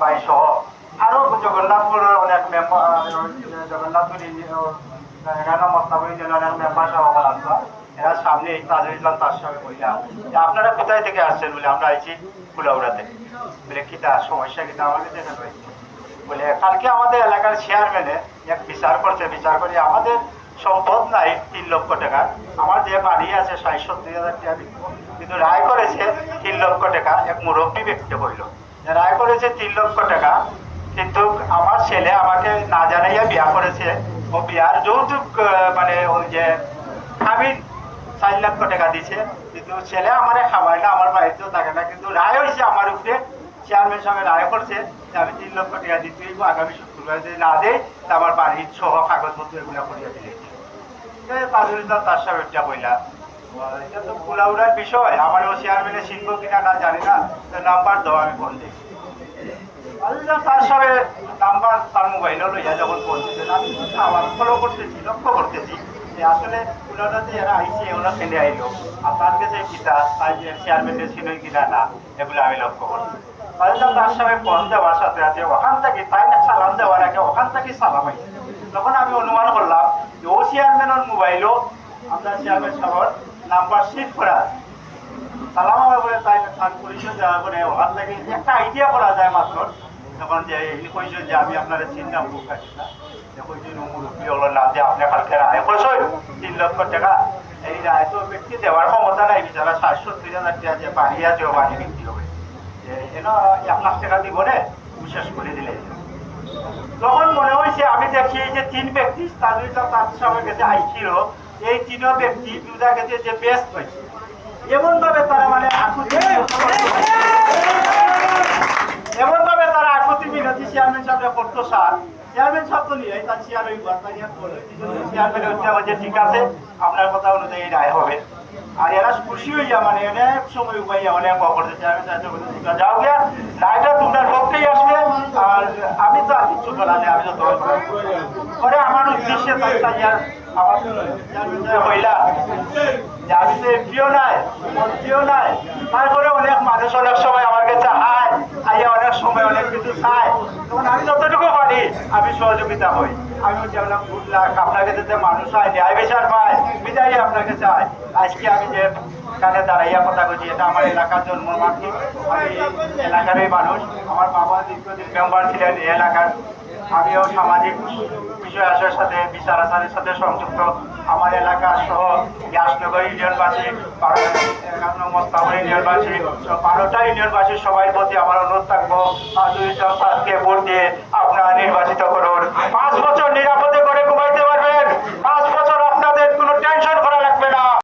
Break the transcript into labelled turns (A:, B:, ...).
A: ভাই সহ অনেক আপনারা কোথায় থেকে আসছেন বলে আমরা আইছি ফুলাউড়াতে। বলে, কিতা, সমস্যা কিতা? আমাকে দেখেন বলে, কালকে আমাদের এলাকার চেয়ারম্যানে এক বিচার করছে। বিচার করে আমাদের সম্পদ নাই তিন লক্ষ টাকা। আমার যে বাড়ি আছে ষাট সত্তর হাজার টাকা কিন্তু রায় করেছে তিন লক্ষ টাকা। এক মুরব্বী ব্যক্তি হইল। রায় করেছে তিন লক্ষ টাকা। কিন্তু আমার ছেলে আমাকে না জানাইয়া বিয়া করেছে। ও বিয়ার যৌতুক মানে ওই যে স্বামীর চার লক্ষ টাকা দিছে। কিন্তু ছেলে আমার খাওয়াইলে আমার বাড়িতেও থাকে না। কিন্তু রায় হয়েছে আমার উপরে। চেয়ারম্যান সঙ্গে রায় করছে যে আমি তিন লক্ষ টাকা দিতে হইব আগামী শুক্রবার যদি না দেয় তা আমার বাড়ির সহ কাগজপত্র এগুলো করিয়া ইসলাম তার সাহেব একটা বইলা এটা তো কুলাউড়ার বিষয়। চেয়ারম্যানে শিখব কিনা না জানি না। নাম্বার দাও, আমি ফোন দিই তার সাথে নাম্বার তার মোবাইলও লইয়া যখন ফোন দিতেন, আমি আমার ফলো করতেছি, লক্ষ্য করতেছি যে আসলে কুলাউড়াতে এরা আইসে ওরা ফেলে আইলো? আর তার কাছে কিতা তাই যে চেয়ারম্যানের ছিল কিনা না, এগুলো আমি লক্ষ্য করছি। তাজুল তার সাথে ফোন দেওয়ার সাথে সাথে ওখান থেকে তাই সালাম দেওয়ার আগে ওখান থেকে সালাম আইছে। তখন আমি অনুমান করলাম যে ও চেয়ারম্যানের মোবাইলও আমরা চেয়ারম্যান সাহেবের নাম্বার সেভ করা। সালাম বলে তাই তার পরিচয় দেওয়ার পরে ওখান থেকে একটা আইডিয়া করা যায় মাত্র। তখন যে কইছেন যে আমি আপনার চিনতাম বুক হলো না টাকা। এই আছে বিশেষ করে দিলে। তখন মনে হয়েছে আমি দেখি যে তিন ব্যক্তি তাদের তার আইছিল। এই তিনও ব্যক্তি দুজা গেছে যে বেস্ট হয়েছে এমন ভাবে তারা মানে আকুতি এমন ভাবে তারা আকুতি বিনতি চেয়ারম্যান সাহেব করতো স্যার। চেয়ারম্যান সাহেব তো নিয়ে তার চেয়ার ওই চেয়ারম্যান হচ্ছে ঠিক আছে আপনার কথা অনুযায়ী রায় হবে। আর এরা খুশি হইয়া মানে অনেক সময় উপাইয়া অনেক অপরদের চেয়ারম্যান সাহেব যাও গিয়া রায়টা তোমরা পক্ষেই আসবে। আর আমি তো আর কিছু বলা নেই আমি তো পরে আমার উদ্দেশ্যে তাই আমার তো নাই? নাই? তারপরে অনেক মানুষ অনেক সময় আমার কাছে আয়। আইয়া অনেক সময় অনেক কিছু চায় তখন আমি যতটুকু পারি আমি সহযোগিতা হই। আমি যেমন বুঝলাম আপনার কাছে যে মানুষ হয় ন্যায় বিচার পায় বিদায় আপনার কাছে আজকে আমি যে এখানে দাঁড়াইয়া কথা বলছি, এটা আমার এলাকার জন্ম মাটি আমি এলাকারই মানুষ। আমার বাবা দীর্ঘদিন মেম্বার ছিলেন এই এলাকার। আমিও সামাজিক বিষয় আসার সাথে, বিচার আচারের সাথে সংযুক্ত। আমার এলাকা সহ গ্যাসনগর ইউনিয়নবাসী একান্ন মোস্তাবর ইউনিয়নবাসী বারোটা ইউনিয়নবাসী সবাই প্রতি আমার অনুরোধ থাকব। পাঁচকে ভোট দিয়ে আপনারা নির্বাচিত করুন পাঁচ বছর নিরাপদ